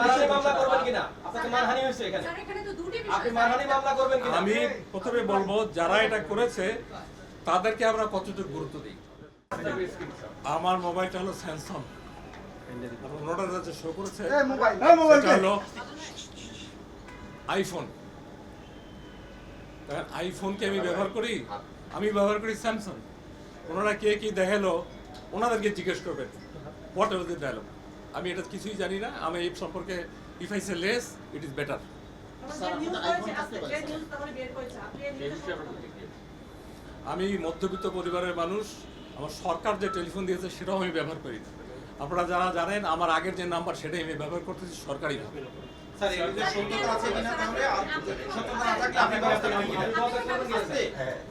মানহানি মামলা করবেন কিনা? আপনাকে মানহানি হয়েছে এখানে। স্যার এখানে তো দুটি আপনি মানহানি মামলা করবেন কিনা? আমি প্রথমে বলব যারা এটা করেছে তাদেরকে আমরা কতটুকু গুরুত্ব দিই? আমার মোবাইলটা হলো স্যামসাং ওনারা শো করেছে সেটা হলো আইফোন কারণ আইফোনকে আমি ব্যবহার করি আমি ব্যবহার করি স্যামসাং ওনারা কে কি দেখাল ওনাদেরকে জিজ্ঞেস করবেন। হোয়াট এভার দি ডায়লগ আমি এটা কিছুই জানি না। আমি এই সম্পর্কে if I say less it is better আমি মধ্যবিত্ত পরিবারের মানুষ আমার সরকার যে টেলিফোন দিয়েছে সেটাও আমি ব্যবহার করি না। আপনারা যারা জানেন আমার আগের যে নাম্বার সেটাই আমি ব্যবহার করতেছি সরকারি ভাবে স্যার এর মধ্যে সত্যতা আছে কিনা তাহলে আর সত্যতা না থাকলে আপনি ব্যবস্থা নেবেন কিনা?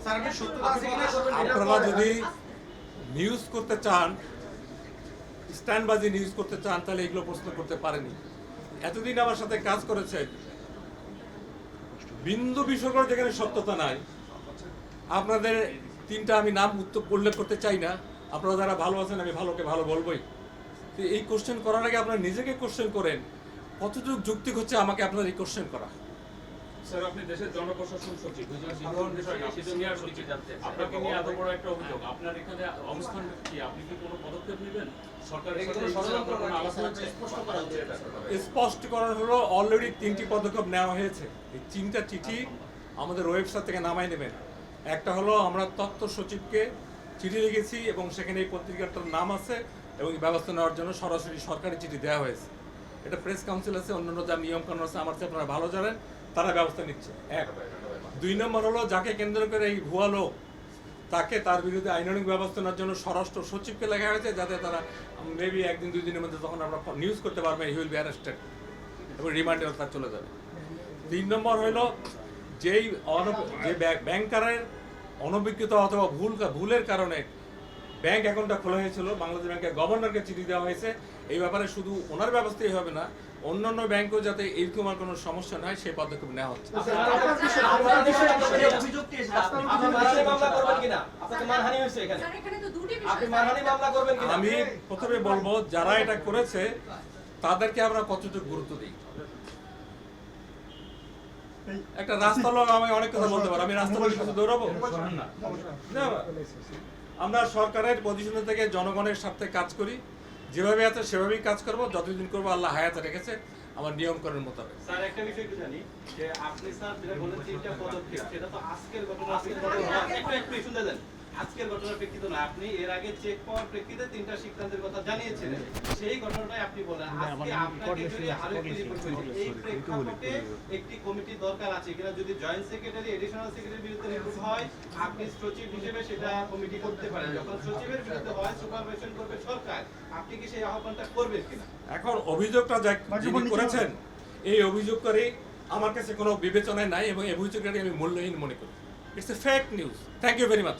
স্যার আপনি সত্যতা আছে কিনা? আপনারা যদি নিউজ করতে চান স্ট্যান্ডবাজি নিউজ করতে চান, তাহলে এগুলো প্রশ্ন করতে পারেনি। এতদিন আমার সাথে কাজ করেছে। বিন্দু বিসর্গ যেখানে সত্যতা নাই, আপনাদের তিনটা আমি নাম উল্লেখ করতে চাই না। আপনারা যারা ভালো আছেন, আমি ভালোকে ভালো বলবোই। তো এই কোশ্চেন করার আগে আপনারা নিজেকে কোশ্চেন করেন। কতটুকু যুক্তি হচ্ছে আমাকে আপনার এই কোশ্চেন করা? স্যার আপনি দেশের জনপ্রশাসন সচিব আপনাকে নিয়ে এত বড় একটা অভিযোগ। আপনার এখানে অবস্থান কি? আপনি কি কোনো পদক্ষেপ নেবেন? স্পষ্টীকরণ হলো অলরেডি তিনটি পদক্ষেপ নেওয়া হয়েছে। এই তিনটা চিঠি আমাদের ওয়েবসাইট থেকে নামাই নেবেন। একটা হলো আমরা তত্ত্ব সচিবকে চিঠি লিখেছি এবং সেখানে এই পত্রিকাটার নাম আছে এবং ব্যবস্থা নেওয়ার জন্য সরাসরি সরকারি চিঠি দেওয়া হয়েছে। এটা প্রেস কাউন্সিল আছে অন্যান্য যা নিয়ম কানুন আছে আমার চেয়ে আপনারা ভালো জানেন। তারা ব্যবস্থা নিচ্ছে। এক। দুই নম্বর হলো, যাকে কেন্দ্র করে এই ভুয়া লোক, তাকে তার বিরুদ্ধে আইনানুগ ব্যবস্থা নেওয়ার জন্য স্বরাষ্ট্র সচিবকে লেখা হয়েছে যাতে তারা মেবি একদিন, দুই দিনের মধ্যে তখন আমরা নিউজ করতে পারবেন হি উইল বি অ্যারেস্টেড এবং রিমান্ডে তার চলে যাবে। তিন নম্বর হলো, যেই যে ব্যাংক- ব্যাংকারের অনভিজ্ঞতা অথবা ভুল ভুলের কারণে ব্যাংক অ্যাকাউন্টটা খোলা হয়েছিল, বাংলাদেশ ব্যাংকের গভর্নরকে চিঠি দেওয়া হয়েছে, এই ব্যাপারে শুধু ওনার ব্যবস্থাই হবে না অন্যান্য ব্যাংকও যাতে এইরকম আর কোনো সমস্যা না হয় সেই পদক্ষেপ নেওয়া হচ্ছে। আপনি মানহানি মামলা করবেন কিনা? আপনাকে মানহানি হয়েছে এখানে? স্যার এখানে তো দুটি আপনি বিষয় মানহানি মামলা করবেন কিনা? আমি প্রথমে বলব যারা এটা করেছে তাদেরকে আমরা কতটুকু গুরুত্ব দিই? একটা রাস্তা লোক আমি অনেক কথা বলতে পারো। আমি রাস্তা লোকের কাছে দৌড়াবো না। আমরা সরকারের পজিশন থেকে জনগণের স্বার্থে কাজ করি। যেভাবে আছে সেভাবেই কাজ করব। যতদিন করব আল্লাহ হায়াতে রেখেছে আমার নিয়ম করার মোতাবেক। স্যার একটা বিষয় একটু জানি। যে আপনি স্যার যেটা বলেন তিনটা পদক্ষেপ। সেটা তো আজকের ঘটনা। আজকের ঘটনা। একটু একটু শুনে দেন। আজকের ঘটনার প্রেক্ষিতে না আপনি এর আগে চেক পাওয়ার প্রেক্ষিতে তিনটা সিদ্ধান্তের কথা জানিয়েছিলেন সেই ঘটনাটাই আপনি বলেন। আজকে আপনাকে যদি আরও একটি রিপোর্ট করি। এই প্রেক্ষাপটে একটি কমিটি দরকার আছে। কিনা যদি জয়েন্ট সেক্রেটারি এডিশনাল সেক্রেটারির বিরুদ্ধে রিপোর্ট হয় আপনি সচিব হিসেবে সেটা কমিটি করতে পারেন। যখন সচিবের বিরুদ্ধে হয় সুপারভাইশন করবে সরকার। আপনি কি সেই আহ্বানটা করবেন কিনা? এখন অভিযোগটা যিনি করেছেন এই অভিযোগ করে আমার কাছে কোনো বিবেচনায় নাই এবং এই অভিযোগটাকে আমি মূল্যহীন মনে করি। It's a fake news. Thank you very much.